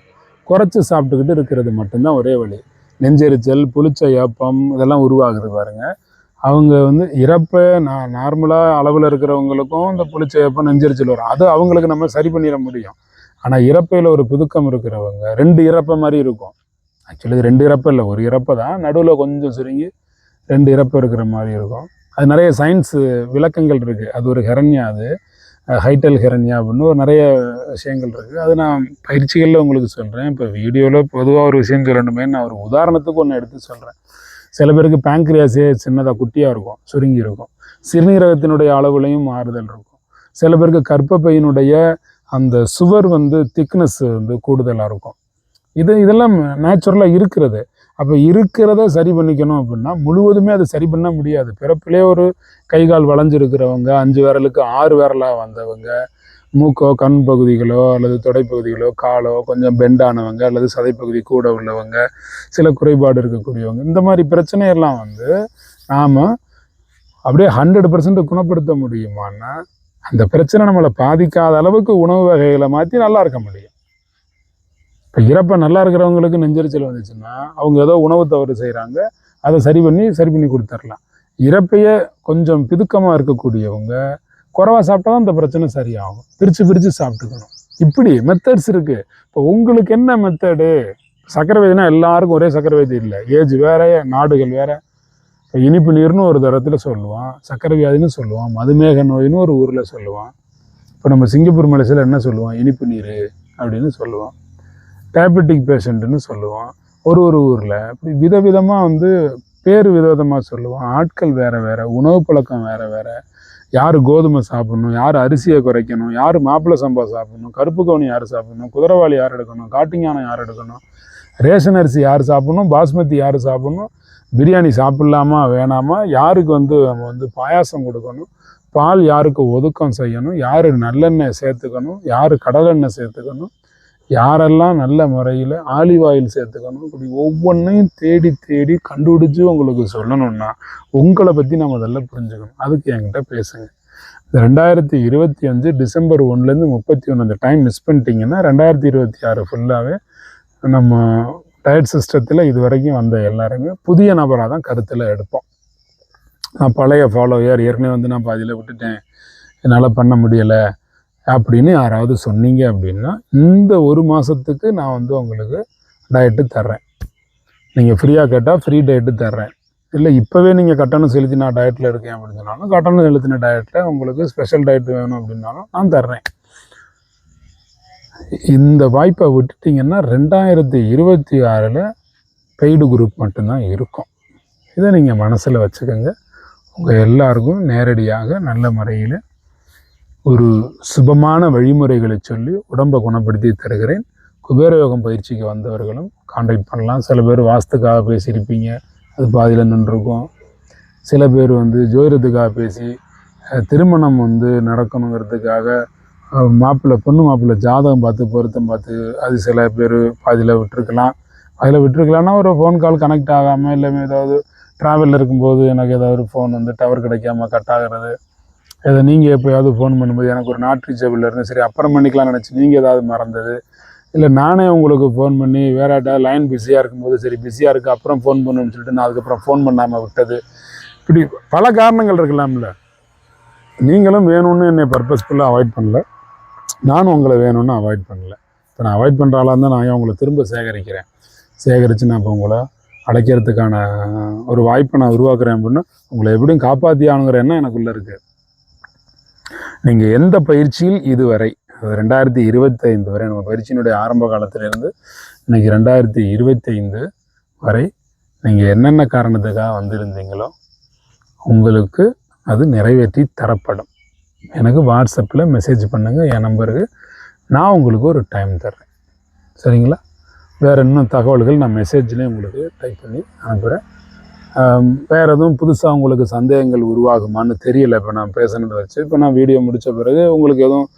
குறைச்சி சாப்பிட்டுக்கிட்டு இருக்கிறது மட்டும்தான் ஒரே வழி. நெஞ்செரிச்சல் புளிச்ச ஏப்பம் இதெல்லாம் உருவாகுது பாருங்க. அவங்க வந்து இறப்பை நான் நார்மலாக அளவில் இருக்கிறவங்களுக்கும் இந்த புளிச்ச ஏப்பம் நெஞ்செரிச்சல் வரும். அது அவங்களுக்கு நம்ம சரி பண்ணிட முடியும். ஆனால் இறப்பையில் ஒரு புதுக்கம் இருக்கிறவங்க ரெண்டு இறப்பை மாதிரி இருக்கும். ஆக்சுவலி இது ரெண்டு இறப்பு இல்லை. ஒரு இறப்பை தான். நடுவில் கொஞ்சம் சுருங்கி ரெண்டு இறப்பு இருக்கிற மாதிரி இருக்கும். அது நிறைய சயின்ஸ் விளக்கங்கள் இருக்குது அது ஒரு ஹெரண்யா அது. ஹைட்டல் ஹெரண்யா அப்படின்னு ஒரு நிறைய விஷயங்கள் இருக்குது அது நான் பயிற்சிகளில் உங்களுக்கு சொல்கிறேன் இப்போ வீடியோவில் பொதுவாக ஒரு விஷயம் சொல்லணுமே நான் ஒரு உதாரணத்துக்கு ஒன்று எடுத்து சொல்கிறேன் சில பேருக்கு பேங்க்ரியாஸே சின்னதாக குட்டியாக இருக்கும் சுருங்கி இருக்கும். சிறுநீரகத்தினுடைய அளவுலையும் மாறுதல் இருக்கும். சில பேருக்கு கர்ப்பப்பையினுடைய அந்த சுவர் வந்து திக்னஸ் வந்து கூடுதலாக இருக்கும். இது இதெல்லாம் நேச்சுரலாக இருக்கிறது. அப்போ இருக்கிறத சரி பண்ணிக்கணும் அப்படின்னா முழுவதுமே அதை சரி பண்ண முடியாது. பிறப்பிலே ஒரு கை கால் வளைஞ்சிருக்கிறவங்க அஞ்சு விரலுக்கு ஆறு விரலாக வந்தவங்க மூக்கோ கண் பகுதிகளோ அல்லது தொடைப்பகுதிகளோ காலோ கொஞ்சம் பெண்டானவங்க அல்லது சதைப்பகுதி கூட உள்ளவங்க சில குறைபாடு இருக்கக்கூடியவங்க இந்த மாதிரி பிரச்சனையெல்லாம் வந்து நாம் அப்படியே ஹண்ட்ரட் பர்சன்ட் குணப்படுத்த முடியுமான்னா அந்த பிரச்சனை நம்மளை பாதிக்காத அளவுக்கு உணவு வகைகளை மாற்றி நல்லா இருக்க முடியும். இப்போ இறப்பை நல்லா இருக்கிறவங்களுக்கு நெஞ்சரிச்சல் வந்துச்சுன்னா அவங்க ஏதோ உணவு தவறு செய்கிறாங்க அதை சரி பண்ணி சரி பண்ணி கொடுத்துர்லாம் இறப்பையே கொஞ்சம் பிதுக்கமாக இருக்கக்கூடியவங்க குறைவா சாப்பிட்டா தான் இந்த பிரச்சனை சரியாகும். பிரித்து பிரித்து சாப்பிட்டுக்கணும். இப்படி மெத்தட்ஸ் இருக்குது இப்போ உங்களுக்கு என்ன மெத்தடு சக்கரை வியாதினா எல்லாருக்கும் ஒரே சக்கரை வியாதி இல்லை. ஏஜ் வேற நாடுகள் வேற. இப்போ இனிப்பு நீர்னு ஒரு தரத்தில் சொல்லுவான் சக்கரை வியாதின்னு சொல்லுவான் மதுமேக நோயின்னு ஒரு ஊரில் சொல்லுவான். இப்போ நம்ம சிங்கப்பூர் மலேசியில் என்ன சொல்லுவான்? இனிப்பு நீர் அப்படின்னு சொல்லுவான். டயபெட்டிக் பேஷண்ட்டுன்னு சொல்லுவோம் ஒரு ஒரு ஊரில் இப்படி விதவிதமாக வந்து பேர் விதவிதமாக சொல்லுவோம் ஆட்கள் வேறு வேறு உணவு பழக்கம் வேறு வேறு. யார் கோதுமை சாப்பிடணும் யார் அரிசியை குறைக்கணும் யார் மாப்பிள்ளை சம்பா சாப்பிடணும் கருப்பு கவுனி யார் சாப்பிடணும் குதிரவாளி யார் எடுக்கணும் காட்டுஞானம் யார் எடுக்கணும் ரேஷன் அரிசி யார் சாப்பிடணும் பாஸ்மதி யார் சாப்பிடணும் பிரியாணி சாப்பிட்லாமா வேணாமா யாருக்கு வந்து நம்ம வந்து பாயாசம் கொடுக்கணும் பால் யாருக்கு ஒதுக்கம் செய்யணும் யார் நல்லெண்ணெய் சேர்த்துக்கணும் யார் கடலெண்ணெய் சேர்த்துக்கணும் யாரெல்லாம் நல்ல முறையில் ஆலிவ் ஆயில் சேர்த்துக்கணும் இப்படி ஒவ்வொன்றையும் தேடி தேடி கண்டுபிடிச்சு உங்களுக்கு சொல்லணும்னா உங்களை பற்றி நம்ம அதெல்லாம் புரிஞ்சுக்கணும். அதுக்கு என்கிட்ட பேசுங்க. இந்த ரெண்டாயிரத்தி இருபத்தி அஞ்சு டிசம்பர் ஒன்றுலேருந்து முப்பத்தி ஒன்று அந்த டைம் மிஸ் பண்ணிட்டீங்கன்னா ரெண்டாயிரத்தி இருபத்தி ஆறு ஃபுல்லாகவே நம்ம டயட் சிஸ்டத்தில் இது வரைக்கும் வந்த எல்லாருமே புதிய நபராக தான் கருத்தில் எடுப்போம். நான் பழைய ஃபாலோயர் ஏற்கனவே வந்து நான் பாதியில் விட்டுட்டேன். என்னால் பண்ண முடியலை. அப்படின்னு யாராவது சொன்னீங்க அப்படின்னா இந்த ஒரு மாதத்துக்கு நான் வந்து உங்களுக்கு டயட்டு தர்றேன். நீங்கள் ஃப்ரீயாக கேட்டால் ஃப்ரீ டயட்டு தர்றேன். இல்லை இப்போவே நீங்கள் கட்டணம் செலுத்தி நான் டயட்டில் இருக்கேன் அப்படின்னு சொன்னாலும் கட்டணம் செலுத்தின டயட்டில் உங்களுக்கு ஸ்பெஷல் டயட் வேணும் அப்படின்னாலும் நான் தர்றேன். இந்த வாய்ப்பை விட்டுட்டிங்கன்னா ரெண்டாயிரத்தி இருபத்தி ஆறில் பெய்டு குரூப் மட்டும்தான் இருக்கும். இதை நீங்கள் மனசில் வச்சுக்கோங்க. உங்கள் எல்லாருக்கும் நேரடியாக நல்ல முறையில் ஒரு சுபமான வழிமுறைகளை சொல்லி உடம்பை குணப்படுத்தி தருகிறேன். குபேரயோகம் பயிற்சிக்கு வந்தவர்களும் காண்டாக்ட் பண்ணலாம். சில பேர் வாஸ்துக்காக பேசியிருப்பீங்க. அது பாதியில் நின்றுருக்கும். சில பேர் வந்து ஜோதிடத்துக்காக பேசி திருமணம் வந்து நடக்கணுங்கிறதுக்காக மாப்பிள்ளை பொண்ணு மாப்பிள்ளை ஜாதகம் பார்த்து பொருத்தம் பார்த்து அது சில பேர் பாதியில் விட்டுருக்கலாம். அதில் விட்டுருக்கலாம்னா ஒரு ஃபோன் கால் கனெக்ட் ஆகாமல் இல்லை ஏதாவது ட்ராவலில் இருக்கும்போது எனக்கு ஏதாவது ஃபோன் வந்து டவர் கிடைக்காம கட் ஆகிறது. இதை நீங்கள் எப்போயாவது ஃபோன் பண்ணும்போது எனக்கு ஒரு நாட் ரீச்சபிள் இருந்து சரி அப்புறம் பண்ணிக்கலாம் நினச்சி நீங்கள் ஏதாவது மறந்தது? இல்லை நானே உங்களுக்கு ஃபோன் பண்ணி வேறு ஏதாவது லைன் பிஸியாக இருக்கும்போது சரி பிஸியாக இருக்குது அப்புறம் ஃபோன் பண்ணணும்னு சொல்லிட்டு நான் அதுக்கப்புறம் ஃபோன் பண்ணாமல் விட்டது. இப்படி பல காரணங்கள் இருக்கலாம்ல. நீங்களும் வேணும்னு என்னை பர்பஸ்ஃபுல்லாக அவாய்ட் பண்ணல. நானும் உங்களை வேணும்னு அவாய்ட் பண்ணல. இப்போ நான் அவாய்ட் பண்ணுற ஆளாக இருந்தால் நான் ஏன் உங்களை திரும்ப சேகரிக்கிறேன்? சேகரித்து நான் இப்போ உங்களை அழைக்கிறதுக்கான ஒரு வாய்ப்பை நான் உருவாக்குறேன் அப்படின்னா உங்களை எப்படியும் காப்பாற்றி ஆணுங்கிற எண்ணம் எனக்குள்ளே இருக்குது நீங்கள் எந்த பயிற்சியில் இதுவரை அது ரெண்டாயிரத்தி இருபத்தைந்து வரை நம்ம பயிற்சியினுடைய ஆரம்ப காலத்திலிருந்து இன்னைக்கு ரெண்டாயிரத்தி இருபத்தைந்து வரை நீங்கள் என்னென்ன காரணத்துக்காக வந்திருந்தீங்களோ உங்களுக்கு அது நிறைவேற்றி தரப்படும். எனக்கு வாட்ஸ்அப்பில் மெசேஜ் பண்ணுங்கள் என் நம்பருக்கு நான் உங்களுக்கு ஒரு டைம் தர்றேன். சரிங்களா? வேறு இன்னும் தகவல்கள் நான் மெசேஜ்லேயும் உங்களுக்கு டைப் பண்ணி அனுப்புகிறேன் வேறு எதுவும் புதுசாக உங்களுக்கு சந்தேகங்கள் உருவாகுமான்னு தெரியல. இப்போ நான் பேசுனதை வச்சு இப்போ நான் வீடியோ முடித்த பிறகு உங்களுக்கு எதுவும்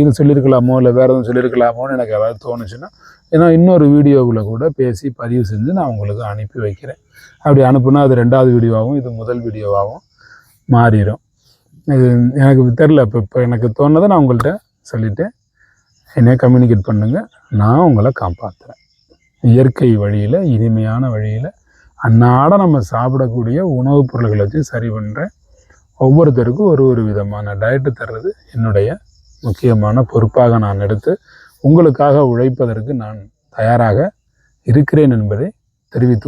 இது சொல்லியிருக்கலாமோ இல்லை வேறு எதுவும் சொல்லியிருக்கலாமோன்னு எனக்கு ஏதாவது தோணுச்சுன்னா ஏன்னா இன்னொரு வீடியோவில் கூட பேசி பதிவு செஞ்சு நான் உங்களுக்கு அனுப்பி வைக்கிறேன். அப்படி அனுப்புனா அது ரெண்டாவது வீடியோவாகவும் இது முதல் வீடியோவாகவும் மாறிடும். இது எனக்கு தெரில இப்போ இப்போ எனக்கு தோணுதை நான் உங்கள்கிட்ட சொல்லிவிட்டு என்னையே கம்யூனிகேட் பண்ணுங்கள் நான் உங்களை காப்பாற்றுறேன் இயற்கை வழியில் இனிமையான வழியில் அன்னாட நம்ம சாப்பிடக்கூடிய உணவுப் பொருள்களை வச்சு சரி பண்ணுற ஒவ்வொருத்தருக்கும் ஒரு ஒரு விதமான டயட்டு தர்றது என்னுடைய முக்கியமான பொறுப்பாக நான் எடுத்து உங்களுக்காக உழைப்பதற்கு நான் தயாராக இருக்கிறேன் என்பதை தெரிவித்து